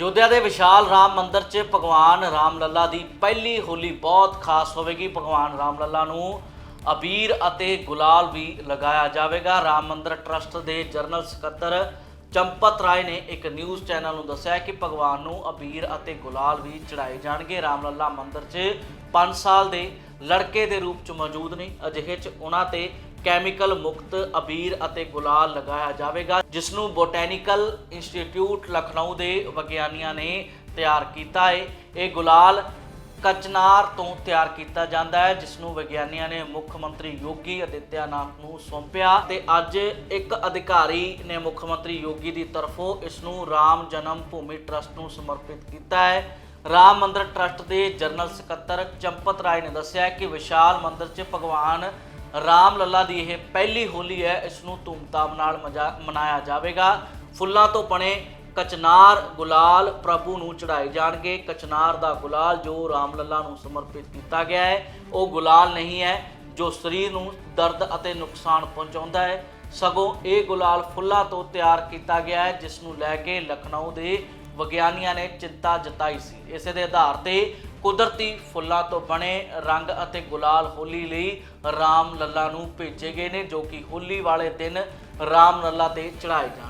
ਅਯੋਧਿਆ ਦੇ ਵਿਸ਼ਾਲ ਰਾਮ ਮੰਦਿਰ 'ਚ ਭਗਵਾਨ ਰਾਮ ਲੱਲਾ ਦੀ ਪਹਿਲੀ ਹੋਲੀ ਬਹੁਤ ਖਾਸ ਹੋਵੇਗੀ। ਭਗਵਾਨ ਰਾਮ ਲੱਲਾ ਨੂੰ ਅਬੀਰ ਅਤੇ ਗੁਲਾਲ ਵੀ ਲਗਾਇਆ ਜਾਵੇਗਾ। ਰਾਮ ਮੰਦਿਰ ਟਰਸਟ ਦੇ ਜਨਰਲ ਸਕੱਤਰ ਚੰਪਤ ਰਾਏ ਨੇ ਇੱਕ ਨਿਊਜ਼ ਚੈਨਲ ਨੂੰ ਦੱਸਿਆ ਕਿ ਭਗਵਾਨ ਨੂੰ ਅਬੀਰ ਅਤੇ ਗੁਲਾਲ ਵੀ ਚੜਾਏ ਜਾਣਗੇ। ਰਾਮ ਲੱਲਾ ਮੰਦਿਰ 'ਚ 5 ਸਾਲ ਦੇ ਲੜਕੇ ਦੇ ਰੂਪ 'ਚ ਮੌਜੂਦ ਨੇ। ਅਜਿਹੇ 'ਚ ਉਹਨਾਂ ਤੇ ਕੈਮੀਕਲ ਮੁਕਤ ਅਬੀਰ ਅਤੇ ਗੁਲਾਲ ਲਗਾਇਆ ਜਾਵੇਗਾ ਜਿਸ ਨੂੰ ਬੋਟੈਨੀਕਲ ਇੰਸਟੀਚਿਊਟ ਲਖਨਊ ਦੇ ਵਿਗਿਆਨੀਆਂ ਨੇ ਤਿਆਰ ਕੀਤਾ ਹੈ। ਇਹ ਗੁਲਾਲ ਕਚਨਾਰ ਤੋਂ ਤਿਆਰ ਕੀਤਾ ਜਾਂਦਾ ਹੈ ਜਿਸ ਨੂੰ ਵਿਗਿਆਨੀਆਂ ਨੇ ਮੁੱਖ ਮੰਤਰੀ ਯੋਗੀ ਆਦਿੱਤਿਆਨਾਥ ਨੂੰ ਸੌਂਪਿਆ ਤੇ ਅੱਜ ਇੱਕ ਅਧਿਕਾਰੀ ਨੇ ਮੁੱਖ ਮੰਤਰੀ ਯੋਗੀ ਦੀ ਤਰਫੋਂ ਇਸ ਨੂੰ ਰਾਮ ਜਨਮ ਭੂਮੀ ਟਰਸਟ ਨੂੰ ਸਮਰਪਿਤ ਕੀਤਾ ਹੈ। ਰਾਮ ਮੰਦਰ ਟਰਸਟ ਦੇ ਜਨਰਲ ਸਕੱਤਰ ਚੰਪਤ ਰਾਏ ਨੇ ਦੱਸਿਆ ਕਿ ਵਿਸ਼ਾਲ ਮੰਦਰ 'ਚ ਭਗਵਾਨ ਰਾਮ ਲੱਲਾ ਦੀ ਇਹ ਪਹਿਲੀ ਹੋਲੀ ਹੈ, ਇਸ ਨੂੰ ਧੂਮਧਾਮ ਨਾਲ ਮਜਾ- ਮਨਾਇਆ ਜਾਵੇਗਾ। ਫੁੱਲਾਂ ਤੋਂ ਬਣੇ ਕਚਨਾਰ ਗੁਲਾਲ ਪ੍ਰਭੂ ਨੂੰ ਚੜਾਏ ਜਾਣਗੇ। ਕਚਨਾਰ ਦਾ ਗੁਲਾਲ ਜੋ ਰਾਮ ਲੱਲਾ ਨੂੰ ਸਮਰਪਿਤ ਕੀਤਾ ਗਿਆ ਹੈ, ਉਹ ਗੁਲਾਲ ਨਹੀਂ ਹੈ, ਜੋ ਸਰੀਰ ਨੂੰ ਦਰਦ ਅਤੇ ਨੁਕਸਾਨ ਪਹੁੰਚਾਉਂਦਾ ਹੈ। ਸਗੋਂ ਇਹ ਗੁਲਾਲ ਫੁੱਲਾਂ ਤੋਂ ਤਿਆਰ ਕੀਤਾ ਗਿਆ ਹੈ, ਜਿਸ ਨੂੰ ਲੈ ਕੇ ਲਖਨਊ ਦੇ ਵਿਗਿਆਨੀਆਂ ਨੇ ਚਿੰਤਾ ਜਤਾਈ ਸੀ। ਇਸੇ ਦੇ ਆਧਾਰ ਤੇ ਕੁਦਰਤੀ ਫੁੱਲਾਂ ਤੋਂ ਬਣੇ ਰੰਗ ਅਤੇ ਗੁਲਾਲ ਹੋਲੀ ਲਈ ਰਾਮ ਲੱਲਾ ਨੂੰ ਭੇਜੇ ਗਏ ਨੇ, ਜੋ ਕਿ ਹੋਲੀ ਵਾਲੇ ਦਿਨ ਰਾਮ ਲੱਲਾ ਤੇ ਚੜਾਏ ਜਾਣ